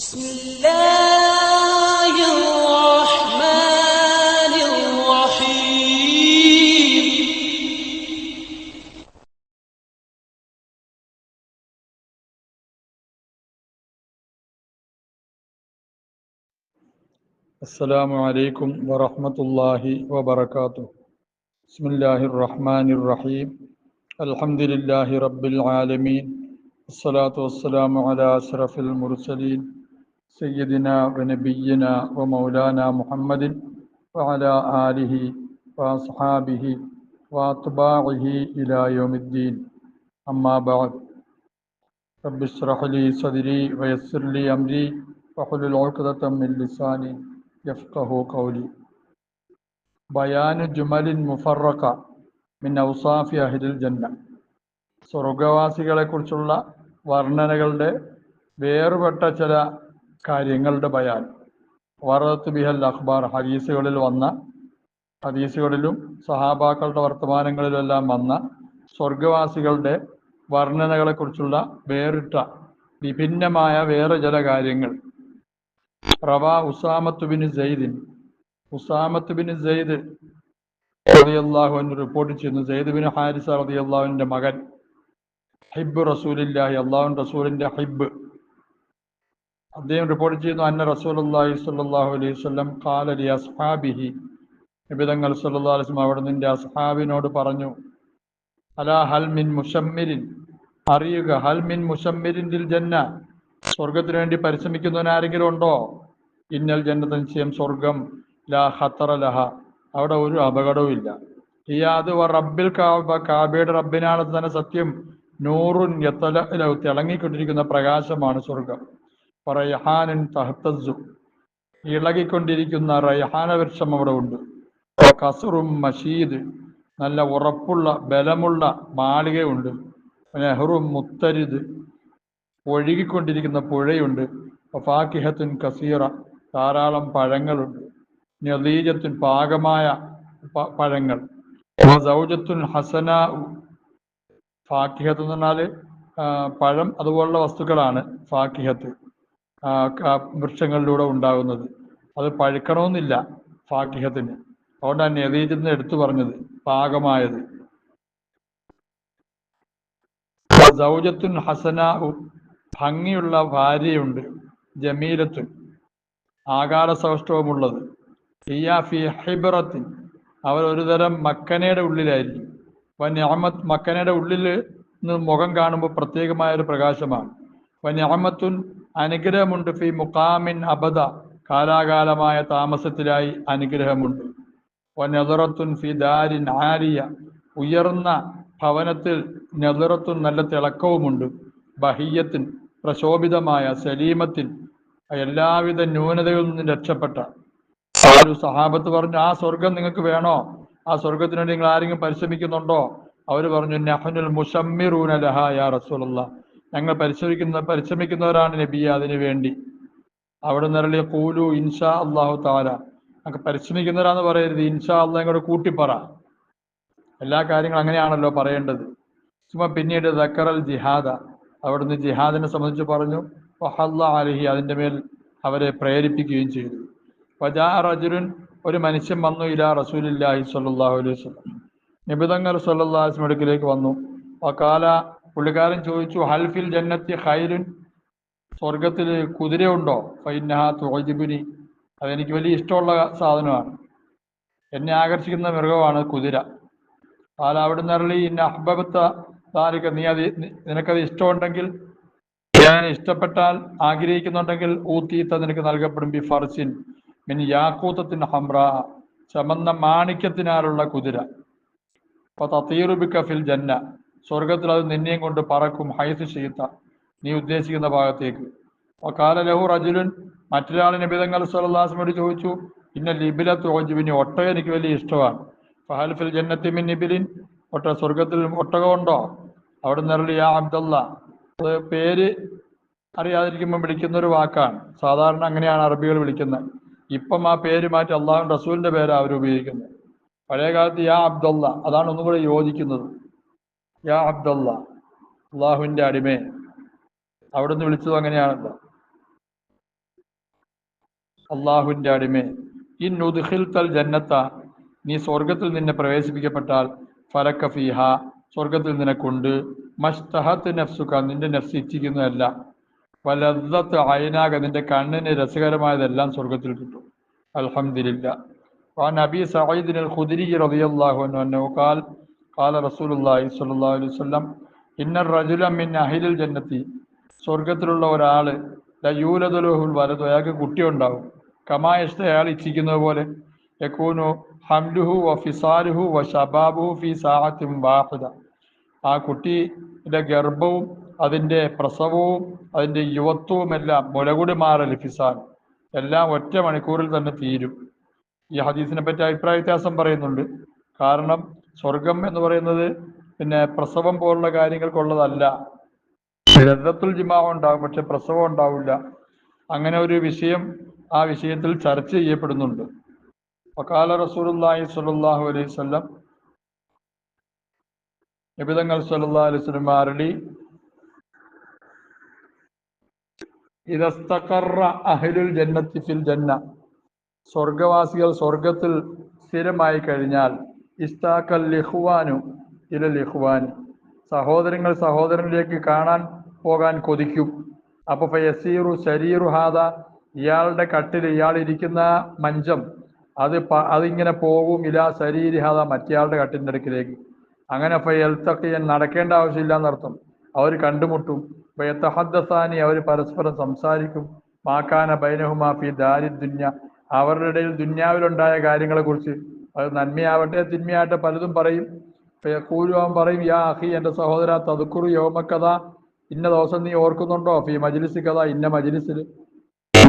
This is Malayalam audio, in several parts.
بسم الله الرحمن الرحيم. السلام عليكم ورحمة الله وبركاته. بسم الله الرحمن الرحيم. الحمد لله رب العالمين. الصلاة والسلام على أشرف المرسلين. سيدنا ونبينا ومولانا محمد وعلى آله وأصحابه وأتباعه إلى يوم الدين أما بعد رب اشرح لي صدري ويسر لي أمري واحلل عقدة من لساني يفقه قولي بيان جمل مفرقة من أوصاف أهل الجنة സ്വർഗവാസികളെ കുറിച്ചുള്ള വർണ്ണനകളുടെ വേറുപെട്ട ചില കാര്യങ്ങളുടെ ബയാൻ. വറത്ത് ബിഹൽ അഖ്ബാർ ഹദീസുകളിൽ വന്ന ഹദീസുകളിലും സഹാബാക്കളുടെ വർത്തമാനങ്ങളിലെല്ലാം വന്ന സ്വർഗവാസികളുടെ വർണനകളെക്കുറിച്ചുള്ള വേറിട്ട വിഭിന്നമായ വേറെ ചില കാര്യങ്ങൾ. റവാ ഉസാമത്ത് ബിൻ സെയ്ദിൻ. ഉസാമത്ത് ബിൻ സെയ്ദ് റളിയല്ലാഹു അൻഹു റിപ്പോർട്ട് ചെയ്യുന്നു. സെയ്ദ് ബിൻ ഹാരിസ റതിയല്ലാഹുവിന്റെ മകൻ. ഹിബ് റസൂലില്ലാഹി അള്ളാഹു റസൂലിന്റെ ഹിബ് അദ്ദേഹം റിപ്പോർട്ട് ചെയ്യുന്നു അന്ന റസൂലുള്ളാഹി സ്വല്ലല്ലാഹു അലൈഹി വസല്ലം ഖാല ലി അസ്ഹാബിഹി. നിബിതങ്ങൾ സല്ലാ അലൈഹി വസല്ലം അവിടെ നിന്റെ അസ്ഹാബിനോട് പറഞ്ഞു അലാ ഹൽ മിൻ മുഷമ്മിരിൻ അറിയുക ഹൽ മിൻ മുഷമ്മിരിൻ ദിൽ ജന്ന. സ്വർഗത്തിന് വേണ്ടി പരിശ്രമിക്കുന്നവൻ ആരെങ്കിലും ഉണ്ടോ? ഇന്നൽ ജന്നത നിശ്ചയം സ്വർഗം ലാ ഖത്തറ ലഹ. അവിടെ ഒരു അപകടവും ഇല്ല. ഹിയാദ് റബ്ബിൽ കാബ. കാബയുടെ റബ്ബിനാണ് തന്നെ സത്യം. നൂറുൻ എത്തല തിളങ്ങിക്കൊണ്ടിരിക്കുന്ന പ്രകാശമാണ് സ്വർഗം. റയഹാനുൻ തഹത്തസു ഇളകിക്കൊണ്ടിരിക്കുന്ന റയഹാന വൃക്ഷം അവിടെ ഉണ്ട്. കസുറും മഷീദ് നല്ല ഉറപ്പുള്ള ബലമുള്ള മാളികയുണ്ട്. നെഹ്റും മുത്തരിദ് ഒഴുകിക്കൊണ്ടിരിക്കുന്ന പുഴയുണ്ട്. ഫാക്കിഹത്തിൻ കസീറ ധാരാളം പഴങ്ങളുണ്ട്. നദീജത്തിൻ പാകമായ പഴങ്ങൾ. സൗജത്തുൻ ഹസന ഫാക്കിഹത്ത് എന്ന് പറഞ്ഞാൽ പഴം അതുപോലുള്ള വസ്തുക്കളാണ് ഫാക്കിഹത്ത്. വൃക്ഷങ്ങളിലൂടെ ഉണ്ടാകുന്നത്. അത് പഴുക്കണമെന്നില്ല ഫാക്കിഹത്തിന്. അതുകൊണ്ടാണ് നെതീജെന്ന് എടുത്തു പറഞ്ഞത് പാകമായത്. സൗജത്തുൻ ഹസന ഭംഗിയുള്ള ഭാര്യയുണ്ട് ജമീലത്തുൻ. ആകാര സൗഷ്ടവുമുള്ളത് ഇയാഫി ഹിബറത്തിൻ. അവർ ഒരുതരം മക്കനയുടെ ഉള്ളിലായിരിക്കും. വന്യാമത്ത് മക്കനയുടെ ഉള്ളിൽ നിന്ന് മുഖം കാണുമ്പോൾ പ്രത്യേകമായ ഒരു പ്രകാശമാണ് വന്യാമത്തുൻ അനുഗ്രഹമുണ്ട് ഫി മുക്കാമിൻ അബദ. കാലാകാലമായ താമസത്തിലായി അനുഗ്രഹമുണ്ട്. വനദറത്തുൻ ഫി ദാരിൻ ആരിയ. ഉയർന്ന ഭവനത്തിൽ നെതുറത്തും നല്ല തിളക്കവുമുണ്ട്. ബഹിയത്തിൻ പ്രശോഭിതമായ സലീമത്തിൻ എല്ലാവിധ ന്യൂനതകളിൽ നിന്നും രക്ഷപ്പെട്ട. ഒരു സഹാബത്ത് പറഞ്ഞു ആ സ്വർഗം നിങ്ങൾക്ക് വേണോ? ആ സ്വർഗത്തിനുവേണ്ടി നിങ്ങൾ ആരെങ്കിലും പരിശ്രമിക്കുന്നുണ്ടോ? അവർ പറഞ്ഞു നഹനുൽ മുഷമ്മിറൂന ലഹ യാ റസൂലുള്ള. ഞങ്ങൾ പരിശ്രമിക്കുന്ന പരിശ്രമിക്കുന്നവരാണ് നബിയ അതിനു വേണ്ടി. അവിടെ നിരളിയ കൂലു ഇൻഷാ അള്ളാഹു താല ഞങ്ങൾക്ക് പരിശ്രമിക്കുന്നവരാന്ന് പറയരുത്. ഇൻഷാ അള്ളാഹ് ഇങ്ങോട്ട് കൂട്ടിപ്പറ എല്ലാ കാര്യങ്ങളും അങ്ങനെയാണല്ലോ പറയേണ്ടത്. ചുമ പിന്നീട് ദക്കറൽ ജിഹാദ. അവിടുന്ന് ജിഹാദിനെ സംബന്ധിച്ച് പറഞ്ഞു വഹല്ല അലഹി അതിന്റെ മേൽ അവരെ പ്രേരിപ്പിക്കുകയും ചെയ്തു. വജാ റജുരുൻ ഒരു മനുഷ്യൻ വന്നു ഇലാ റസൂലില്ലാഹി സ്വല്ലല്ലാഹു അലൈഹി വസല്ലം. നിബിതങ്ങൾ വസല്ലം വന്നു. വകാല പുള്ളിക്കാരൻ ചോദിച്ചു ഹൽഫിൽ ജന്നത്തി ഖൈരുൻ സ്വർഗത്തിൽ കുതിരയുണ്ടോ? ഫൈനഹ തുഅജിബുനി. അതെനിക്ക് വലിയ ഇഷ്ടമുള്ള സാധനമാണ്. എന്നെ ആകർഷിക്കുന്ന മൃഗമാണ് കുതിര. കാല അവിടെ നിറളി ഇന്ന അഹ്ബബത്ത താരിക നീ അത് നിനക്കത് ഇഷ്ടമുണ്ടെങ്കിൽ ഞാൻ ഇഷ്ടപ്പെട്ടാൽ ആഗ്രഹിക്കുന്നുണ്ടെങ്കിൽ ഊത്തീത്ത നിനക്ക് നൽകപ്പെടും ബി ഫർസിൻ മിൻ യാക്കൂത്തത്തിൻ ഹംറ ചമന്ന മാണിക്യത്തിനാലുള്ള കുതിര. അപ്പൊ തീറുബിക്കഫിൽ ജന്ന. സ്വർഗത്തിൽ അത് നിന്നെയും കൊണ്ട് പറക്കും ഹൈസ് ചെയ്ത നീ ഉദ്ദേശിക്കുന്ന ഭാഗത്തേക്ക്. കാല ലഹു റജുലുൻ മറ്റൊരാൾ നബിതങ്ങൾ സല്ലാസ്മോട് ചോദിച്ചു ഇന്ന ലിബില തോജുബിന് ഒട്ടക എനിക്ക് വലിയ ഇഷ്ടമാണ്. ഫഹൽ ഫിൽ ജന്നത്തി മിൻ നിബിലിൻ ഒട്ട സ്വർഗത്തിൽ ഒട്ടകമുണ്ടോ അവിടെ നിരളി യാ അബ്ദല്ല. അത് പേര് അറിയാതിരിക്കുമ്പോൾ വിളിക്കുന്ന ഒരു വാക്കാണ്. സാധാരണ അങ്ങനെയാണ് അറബികൾ വിളിക്കുന്നത്. ഇപ്പം ആ പേര് മാറ്റി അള്ളാഹു റസൂലിന്റെ പേര് അവർ ഉപയോഗിക്കുന്നത്. പഴയ കാലത്ത് യാ അബ്ദുള്ള അതാണ് ഒന്നുകൂടെ യോജിക്കുന്നത്. യാ അബ്ദുള്ള അള്ളാഹുവിന്റെ അടിമേ. അവിടുന്ന് വിളിച്ചത് അങ്ങനെയാണല്ലോ. അള്ളാഹുവിന്റെ അടിമേ. ഇൻ തൽ ജന്നത്ത നീ സ്വർഗത്തിൽ നിന്നെ പ്രവേശിപ്പിക്കപ്പെട്ടാൽ ഫലക്ക ഫീഹ സ്വർഗത്തിൽ നിനക്കുണ്ട്. മഷ്തഹത്ത് നഫ്സുക്ക നിന്റെ നഫ്സ് ഇച്ഛിക്കുന്നതല്ല. വലത്ത് അയനാക നിന്റെ കണ്ണിന് രസകരമായതെല്ലാം സ്വർഗത്തിൽ കിട്ടും. അലഹമില്ല ആ നബി സഹീദിൻ അൽ ഖുദിരി റതിയല്ലാഹു അന്നു കാൽ قال قال رسول الله صلى الله عليه وسلم إن الرجل من أهل الجنة സ്വർഗത്തിലുള്ള ഒരാള് യൂലതുലഹുൽ വലതു അയാൾക്ക് കുട്ടി ഉണ്ടാവും കമായഷ്ട അയാൾ ഇച്ഛിക്കുന്നത് പോലെ യക്കൂനു ഹംലുഹു വ ഫിസാലുഹു വ ഷബാബുഹു ഫി സാഹത്തിൻ വാഹിദ ആ കുട്ടിയുടെ ഗർഭവും അതിൻ്റെ പ്രസവവും അതിൻ്റെ യുവത്വവും എല്ലാം മുലകുടി മാറൽ ഫിസാൽ എല്ലാം ഒറ്റ മണിക്കൂറിൽ തന്നെ തീരും ഈ ഹദീസിനെ പറ്റി അഭിപ്രായ വ്യത്യാസം പറയുന്നുണ്ട് കാരണം സ്വർഗം എന്ന് പറയുന്നത് പിന്നെ പ്രസവം പോലുള്ള കാര്യങ്ങൾക്കുള്ളതല്ല. രഥത്തിൽ ജിമാവ് ഉണ്ടാകും പക്ഷെ പ്രസവം ഉണ്ടാവില്ല. അങ്ങനെ ഒരു വിഷയം ആ വിഷയത്തിൽ ചർച്ച ചെയ്യപ്പെടുന്നുണ്ട്. വക്കാല റസൂലുള്ളാഹി സ്വല്ലല്ലാഹു അലൈഹി വസല്ലം നബിതങ്ങൾ സല്ലാ അലൈഹി മാരടി അരളി ഇദസ്തഖറ അഹ്ലുൽ ജന്നത്തി ഫിൽ ജന്ന സ്വർഗവാസികൾ സ്വർഗത്തിൽ സ്ഥിരമായി കഴിഞ്ഞാൽ ഇസ്താക്കൽ ലിഹ്വാനു ഇല ലിഹ്വാൻ. സഹോദരങ്ങൾ സഹോദരനിലേക്ക് കാണാൻ പോകാൻ കൊതിക്കും. അപ്പൊ ഫയസീറു ശരീറു ഹാദ ഇയാളുടെ കട്ടിൽ ഇയാൾ ഇരിക്കുന്ന മഞ്ചം അത് അതിങ്ങനെ പോകും ഇലാ ശരീരി ഹാദ മറ്റേയാളുടെ കട്ടിന്റെ അടുക്കിലേക്ക്. അങ്ങനെ ഫയൽത്തക്കിയൻ നടക്കേണ്ട ആവശ്യമില്ല എന്നർത്ഥം അവർ കണ്ടുമുട്ടും. ഫയത്തഹദ്ദസാനി അവർ പരസ്പരം സംസാരിക്കും. മാക്കാന ബൈനഹുമാ ഫി ദാരിദ്ദുന്യ അവരുടെ ഇടയിൽ ദുന്യാവിലുണ്ടായ കാര്യങ്ങളെ കുറിച്ച് അത് നന്മയാവട്ടെ തിന്മയാവട്ടെ പലതും പറയും. കൂലുവാൻ പറയും യാ അഹി എന്റെ സഹോദര തതുക്കുറു യോമക്കഥ. ഇന്ന ദിവസം നീ ഓർക്കുന്നുണ്ടോ? ഫി മജ്ലിസ് കഥ ഇന്ന മജ്ലിസിൽ.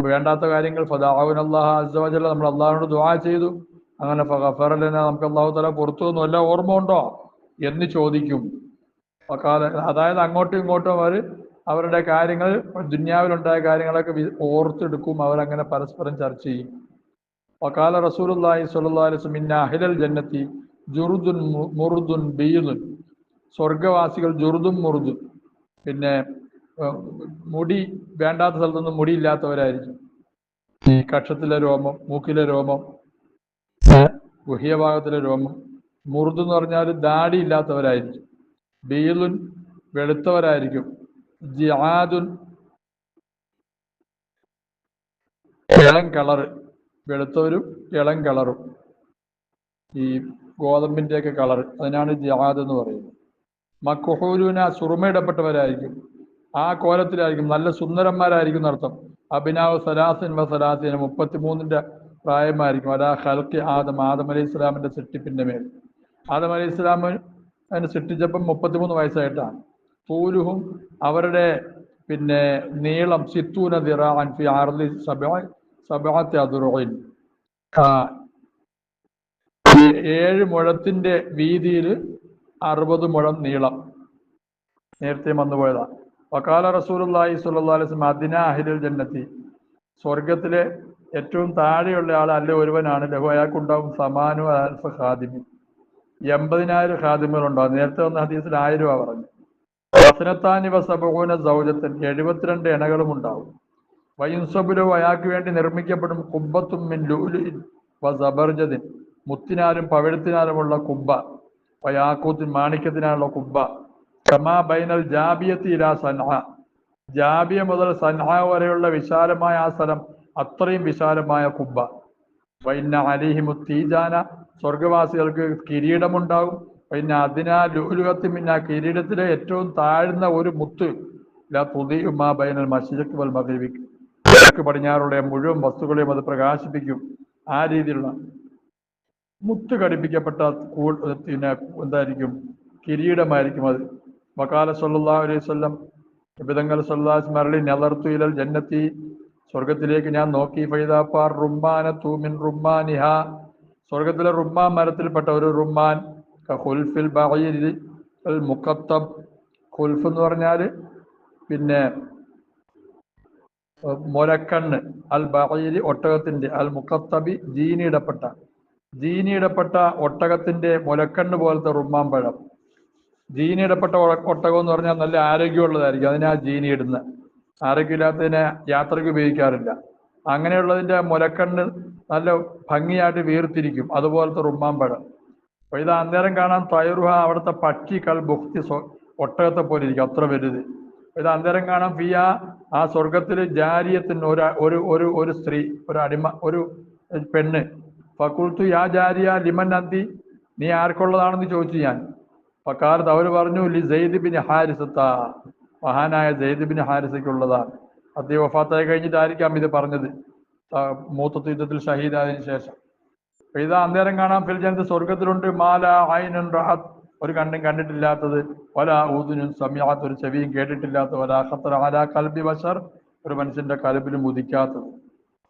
വേണ്ടാത്ത കാര്യങ്ങൾ ഫദാവുൻ അള്ളാഹ് അസ്വജല്ല നമ്മൾ അള്ളാഹിനോട് ദുആ ചെയ്തു. അങ്ങനെ ഫറലിനെ നമുക്ക് അള്ളാഹു തല പുറത്തു നിന്നും എല്ലാം ഓർമ്മ ഉണ്ടോ? എന്ന് ചോദിക്കും. അതായത് അങ്ങോട്ടും ഇങ്ങോട്ടും അവർ അവരുടെ കാര്യങ്ങൾ ദുന്യാവിലുണ്ടായ കാര്യങ്ങളൊക്കെ ഓർത്തെടുക്കും. അവരങ്ങനെ പരസ്പരം ചർച്ച ചെയ്യും. വക്കാല റസൂലുള്ളാഹി സ്വല്ലല്ലാഹു അലൈഹി വസല്ലം ഇന്ന അഹ്ലൽ ജന്നത്തി ജുറുദുൻ മുറുദുൻ ബീദുൻ സ്വർഗവാസികൾ ജുറുദും മുറുദും. പിന്നെ മുടി വേണ്ടാത്ത സ്ഥലത്തൊന്നും മുടിയില്ലാത്തവരായിരിക്കും. ഈ കക്ഷത്തിലെ രോമം മൂക്കിലെ രോമം ഗുഹ്യഭാഗത്തിലെ രോമം മുറുദ് എന്ന് പറഞ്ഞാൽ ദാടി ഇല്ലാത്തവരായിരിക്കും. ബീലുൻ വെളുത്തവരായിരിക്കും. ജിയാദുൻ ഇളം കളറ്. വെളുത്തവരും ഇളം കളറും. ഈ ഗോതമ്പിന്റെയൊക്കെ കളർ അതിനാണ് ജിഹാദ് എന്ന് പറയുന്നത്. മക്കുഹൂരൂന സുറുമയിടപ്പെട്ടവരായിരിക്കും ആ കോലത്തിലായിരിക്കും നല്ല സുന്ദരന്മാരായിരിക്കും എന്നർത്ഥം. അഭിനാവ് സലാസിൻ വ സലാസിന് മുപ്പത്തിമൂന്നിന്റെ പ്രായമായിരിക്കും അതാ ഹൽക്കി ആദം ആദം അലൈഹി ഇസ്ലാമിന്റെ സൃഷ്ടിപ്പിന്റെ മേൽ. ആദം അലൈഹി ഇസ്ലാം അതിനെ സൃഷ്ടിച്ചപ്പം മുപ്പത്തിമൂന്ന് വയസ്സായിട്ടാണ്. പൂലുഹും അവരുടെ പിന്നെ നീളം സിത്തൂന ദിറാൻ ഫി ആർലി സബ സബാത്തി അതുറോയിൻ ഏഴ് മുഴത്തിന്റെ വീതിയിൽ അറുപത് മുഴം നീളം. നേരത്തെ വന്നുപോയതാ വക്കാല റസൂലുള്ളാഹി സുല്ലാസ്ലം അദിന അഹിലുൽ ജന്നത്തി. സ്വർഗത്തിലെ ഏറ്റവും താഴെയുള്ള ആൾ അല്ല ഒരുവനാണ്. ലഹു അയാൾക്കുണ്ടാവും സമാനു അൽഫ ഖാദിമി എൺപതിനായിരം ഖാദിമുകൾ ഉണ്ടാവും. നേരത്തെ വന്ന ഹദീസിൽ ആയിരം രൂപ പറഞ്ഞു. വസനത്താനി വസബൂന സൗജത്തൻ എഴുപത്തിരണ്ട് ഇണകളും ഉണ്ടാവും. വയുൻസബുലോ അയാൾക്ക് വേണ്ടി നിർമ്മിക്കപ്പെടും കുബ്ബത്തും മിൻ മുത്തിനാലും പവിഴത്തിനാലുമുള്ള കുബ്ബ വയാക്കൂത്തിൻ മാണിക്യത്തിനാലുള്ള കുബ്ബ കമാ ബൈനൽ ജാബിയത്തി ഇലാ സൻഹ. ജാബിയ മുതൽ സൻഹ വരെയുള്ള വിശാലമായ ആ സ്ഥലം അത്രയും വിശാലമായ കുബ്ബ വൈന്ന അലിഹിമു തീജാന സ്വർഗവാസികൾക്ക് കിരീടമുണ്ടാകും. പിന്നെ അതിനാ ലുലുകത്തി പിന്നെ ആ കിരീടത്തിലെ ഏറ്റവും താഴ്ന്ന ഒരു മുത്ത്. ലാ ഉമാ ബൈനൽ മസ്ജിദ് വൽ മഗ്രിബിക്ക് കിഴക്ക് പടിഞ്ഞാറുള്ള മുഴുവൻ വസ്തുക്കളെയും അത് പ്രകാശിപ്പിക്കും. ആ രീതിയിലുള്ള മുത്ത് ഘടിപ്പിക്കപ്പെട്ട പിന്നെ എന്തായിരിക്കും? കിരീടമായിരിക്കും അത്. വക്കാല സല്ലാ അലൈഹി വസല്ലം വിധങ്ങൾ സല്ലാസ് മരളി നെലർത്തു ഇലൽ ജന്നത്തി സ്വർഗത്തിലേക്ക് ഞാൻ നോക്കി ഫൈദാപ്പാർ റുമ്മാന തൂമിൻ റുമ്മാനിഹ സ്വർഗത്തിലെ റുമ്മാൻ മരത്തിൽപ്പെട്ട ഒരു റുമ്മാൻ ബഈരി മുക്കത്തം ഖുൽഫ് എന്ന് പറഞ്ഞാൽ പിന്നെ മുലക്കണ്ണ് അൽ ബഹീരി ഒട്ടകത്തിന്റെ അൽ മുഖത്തബി ജീനിയിടപ്പെട്ട. ജീനിയിടപ്പെട്ട ഒട്ടകത്തിന്റെ മുലക്കണ്ണ് പോലത്തെ റുമ്മാൻ പഴം. ജീനിയിടപ്പെട്ട ഒട്ടകം എന്ന് പറഞ്ഞാൽ നല്ല ആരോഗ്യമുള്ളതായിരിക്കും. അതിനാ ജീനി ഇടുന്ന. ആരോഗ്യമില്ലാത്തതിനെ യാത്രയ്ക്ക് ഉപയോഗിക്കാറില്ല. അങ്ങനെയുള്ളതിന്റെ മുലക്കണ്ണ് നല്ല ഭംഗിയായിട്ട് വീർത്തിരിക്കും. അതുപോലത്തെ റുമ്മാമ്പഴം അപ്പൊ ഇത് അന്നേരം കാണാൻ തയറുഹ അവിടുത്തെ പക്ഷി കൽ ബുക്തി ഒട്ടകത്തെ പോലെ ഇരിക്കും. അത്ര വലുത്. ഇത് അന്തരം കാണാൻ ഫിയ ആ സ്വർഗത്തിൽ ജാരിയത്തിന് ഒരു ഒരു ഒരു സ്ത്രീ ഒരു അടിമ ഒരു പെണ്ണ്. ഫക്കുൽത്തു യാ ജാരിയ ലിമൻ നന്ദി നീ ആർക്കുള്ളതാണെന്ന് ചോദിച്ചു ഞാൻ. ഫക്കാലത്ത് അവർ പറഞ്ഞു ലി സെയ്ദ് ബിൻ ഹാരിസത്ത. മഹാനായ സെയ്ദ് ബിൻ ഹാരിസയ്ക്കുള്ളതാണ്. അദ്ദേഹം വഫാത്തായി കഴിഞ്ഞിട്ടായിരിക്കാം ഇത് പറഞ്ഞത്. മൂത്തത്ത് യുദ്ധത്തിൽ ഷഹീദായതിനു ശേഷം. ഇത് അന്നേരം കാണാൻ ഫിൽജനത്ത് സ്വർഗത്തിലുണ്ട് മാല ഐനൻ റഹത്ത്. ഒരു കണ്ണും കണ്ടിട്ടില്ലാത്തത് വല ഊതിനും സമയാത്ത ഒരു ചെവിയും കേട്ടിട്ടില്ലാത്ത വല ഖത്തർ ആല കൽബി ബഷർ ഒരു മനുഷ്യന്റെ കലബിലും ഉദിക്കാത്തത്.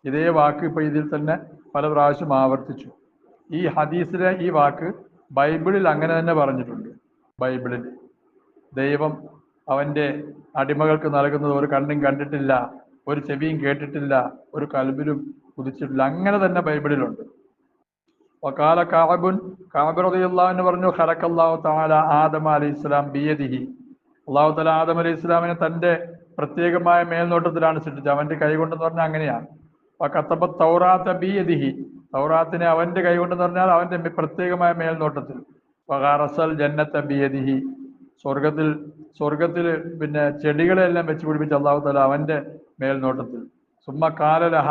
ഇതേ വാക്ക് ഇപ്പൊ ഇതിൽ തന്നെ പല പ്രാവശ്യം ആവർത്തിച്ചു. ഈ ഹദീസിലെ ഈ വാക്ക് ബൈബിളിൽ അങ്ങനെ തന്നെ പറഞ്ഞിട്ടുണ്ട്. ബൈബിളിൽ ദൈവം അവന്റെ അടിമകൾക്ക് നൽകുന്നത് ഒരു കണ്ണും കണ്ടിട്ടില്ല ഒരു ചെവിയും കേട്ടിട്ടില്ല ഒരു കൽബിലും ഉദിച്ചിട്ടില്ല അങ്ങനെ തന്നെ ബൈബിളിലുണ്ട്. വക്കാല കാബുൻ കാബുറിയുള്ള പറഞ്ഞു പറഞ്ഞു അള്ളാഹു തആല ആദം അലി ഇസ്ലാം ബിയദിഹി അള്ളാഹു തആല ആദം അലി ഇസ്ലാമിനെ തന്റെ പ്രത്യേകമായ മേൽനോട്ടത്തിലാണ് സൃഷ്ടിച്ചത്. അവന്റെ കൈകൊണ്ടെന്ന് പറഞ്ഞാൽ അങ്ങനെയാണ്. കത്തപ്പ തൗറാത്ത ബിയദിഹി. തൗറാത്തിനെ അവന്റെ കൈകൊണ്ടെന്ന് പറഞ്ഞാൽ അവന്റെ പ്രത്യേകമായ മേൽനോട്ടത്തിൽ. വകാറസൽ ജന്നത്ത ബിയദിഹി. സ്വർഗത്തിൽ സ്വർഗത്തിൽ പിന്നെ ചെടികളെല്ലാം വെച്ച് പിടിപ്പിച്ച അള്ളാഹു തആല അവന്റെ മേൽനോട്ടത്തിൽ. സുമ്മ കാലലഹ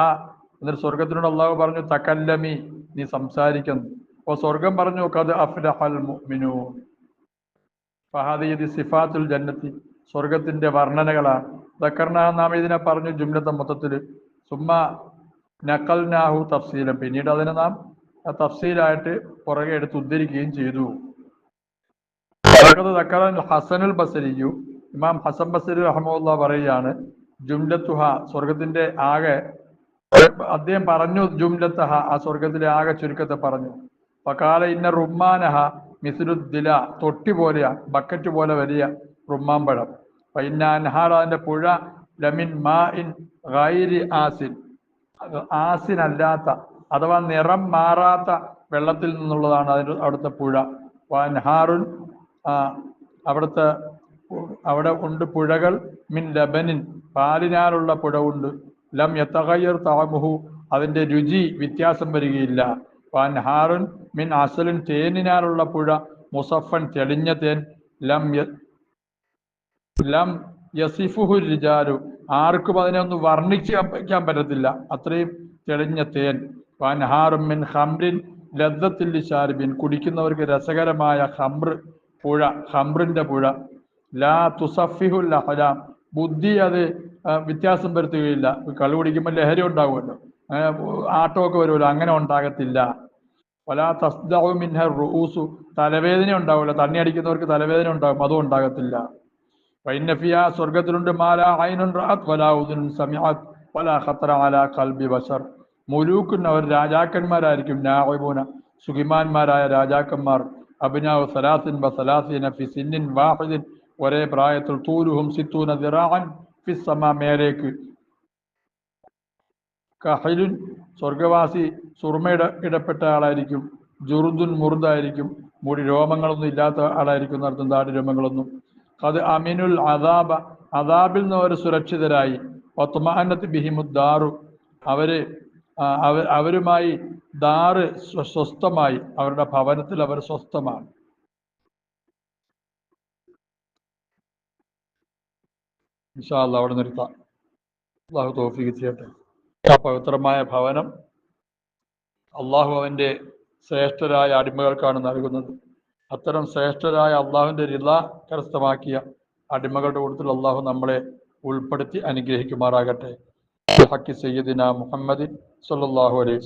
എന്നിട്ട് സ്വർഗത്തിനോട് അള്ളാഹു പറഞ്ഞു തക്കല്ലമി നീ സംസാരിക്കുന്നു. അപ്പോൾ സ്വർഗം പറഞ്ഞു കത് അഫ്ലഹൽ ഫഹാദി ഫഹാദിയതി സിഫാത്തുൽ ജന്നത്തി സ്വർഗത്തിന്റെ വർണനകളാണ്. ദക്കർണ നാം ഇതിനെ പറഞ്ഞു ജുംലത്തെ മൊത്തത്തിൽ സുമ്മ നക്കൽനാഹു തഫ്സീലം പിന്നീട് അതിനെ നാം തഫ്സീലായിട്ട് പുറകെ എടുത്ത് ഉദ്ധരിക്കുകയും ചെയ്തു. വലഖദ് ദക്കറ ഹസനുൽ ബസരിയു. ഇമാം ഹസൻ ബസരി അഹമ്മദ് പറയുകയാണ് ജുംലത്തുഹ സ്വർഗത്തിന്റെ ആകെ അദ്ദേഹം പറഞ്ഞു ജുംലത്തഹ ആ സ്വർഗത്തിലെ ആകെ ചുരുക്കത്തെ പറഞ്ഞു. പകാല ഇന്ന റുമ്മാനഹ മിസുരുദ്ദില തൊട്ടി പോലെയാ ബക്കറ്റ് പോലെ വലിയ റുമ്മാമ്പഴം പൈന്ന അൻഹാർ അതിന്റെ പുഴ ലമിൻ മാ ഇൻ ഗൈരി ആസിൻ. ആസിനല്ലാത്ത അഥവാ നിറം മാറാത്ത വെള്ളത്തിൽ നിന്നുള്ളതാണ് അതിന്റെ അവിടുത്തെ പുഴ. വൻഹാറുൻ അവിടുത്തെ അവിടെ ഉണ്ട് പുഴകൾ മിൻ ലബനിൻ പാലിനാലുള്ള പുഴ ഉണ്ട്. ലം യത്തകയ്യർ താമുഹു അതിന്റെ രുചി വ്യത്യാസം വരികയില്ല. വൻഹാറുൻ മിൻ അസലിൻ തേനിനാലുള്ള പുഴ മുസഫൻ തെളിഞ്ഞ തേൻ. ലം ലം യസിഫുഹു രിജാലു. ആർക്കും അതിനെ ഒന്ന് വർണിക്കാൻ പറ്റത്തില്ല. അത്രയും തെളിഞ്ഞ തേൻ. വാൻഹാറും മിൻ ഹംറിൻ ലദ്ദത്തിൽ ഷാരിബിൻ കുടിക്കുന്നവർക്ക് രസകരമായ ഹംറ് പുഴ ഹംറിന്റെ പുഴ. ലാ തുസഫിഹുൽ അഹലാം. ബുദ്ധി അത് വ്യത്യാസം വരുത്തുകയില്ല. കള്ളു കുടിക്കുമ്പോൾ ലഹരി ഉണ്ടാകുമല്ലോ അങ്ങനെ ആട്ടമൊക്കെ വരുമല്ലോ. അങ്ങനെ ഉണ്ടാകത്തില്ല. പല തസ്ദഉ മിൻഹ റൂസു തലവേദന ഉണ്ടാവില്ല. തണ്ണി അടിക്കുന്നവർക്ക് തലവേദന ഉണ്ടാകും അതും ഉണ്ടാകത്തില്ല. വൈനഫിയ സ്വർഗത്തിലുണ്ട് മാല ഐനുൻ റഅത് ഉദിനും ഉദുൻ സമിഅത് വലാ ഖത്തറ അലാ ഖൽബി ബശർ മുലൂക്കുൻ അവർ രാജാക്കന്മാരായിരിക്കും. നാഇബൂന സുഖിമാന്മാരായ രാജാക്കന്മാർ. അഭിനാവ് സലാസിൻ വ സലാസീന ഫി സിന്നിൻ വാഹിദിൻ ഒരേ പ്രായത്തിൽ തൂരുഹും സിത്തൂന ദിറാഅൻ ഫി സമ മേലേക്ക്. കഹലുൻ സ്വർഗവാസി സുർമയുടെ ഇടപെട്ട ആളായിരിക്കും. ജുറുദുൻ മുറുദായിരിക്കും. മുടി രോമങ്ങളൊന്നും ഇല്ലാത്ത ആളായിരിക്കും നടത്തും താടി രോമങ്ങളൊന്നും. അത് അമിനുൽ അദാബ അദാബിൽ നിന്ന് അവർ സുരക്ഷിതരായി. ഒത്തമാനത്ത് ബിഹിമുദ്ദാറു അവർ അവരുമായി ദാറ് സ്വസ്ഥമായി. അവരുടെ ഭവനത്തിൽ അവർ സ്വസ്ഥമാണ്. ഇൻഷാല്ല അവിടെ നിർത്താം അള്ളാഹു തോഫിക്ക് ചെയ്യട്ടെ. ആ പവിത്രമായ ഭവനം അള്ളാഹു അവന്റെ ശ്രേഷ്ഠരായ അടിമകൾക്കാണ് നൽകുന്നത്. അത്തരം ശ്രേഷ്ഠരായ അള്ളാഹുവിന്റെ റിള കരസ്ഥമാക്കിയ അടിമകളുടെ കൂട്ടത്തിൽ അള്ളാഹു നമ്മളെ ഉൾപ്പെടുത്തി അനുഗ്രഹിക്കുമാറാകട്ടെ. ഹക്കി സയ്യദിന മുഹമ്മദ് സല്ലാഹു അലൈഹി